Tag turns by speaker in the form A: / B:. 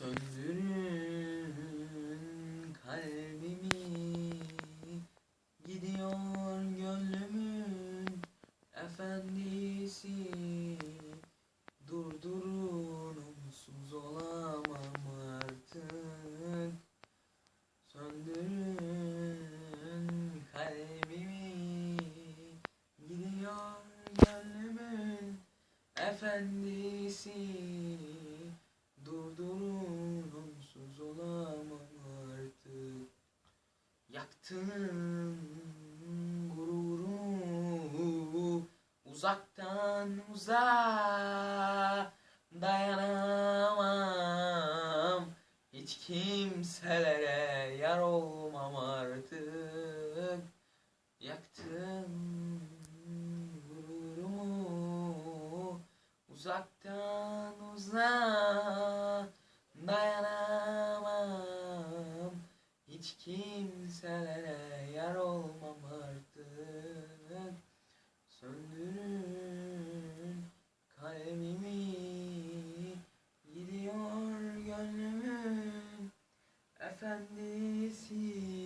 A: Söndürün kalbimi Gidiyor gönlümün efendisi. Durdurun onsuz olamam artık. Söndürün kalbimi Gidiyor gönlümün efendisi. Yaktın gururumu Uzaktan uzağa dayanamam. Hiç kimselere yar olmam artık. Yaktın gururumu Uzaktan uzağa kimselere yar olmam artık Söndürün kalemimi gidiyor gönlümün efendisi.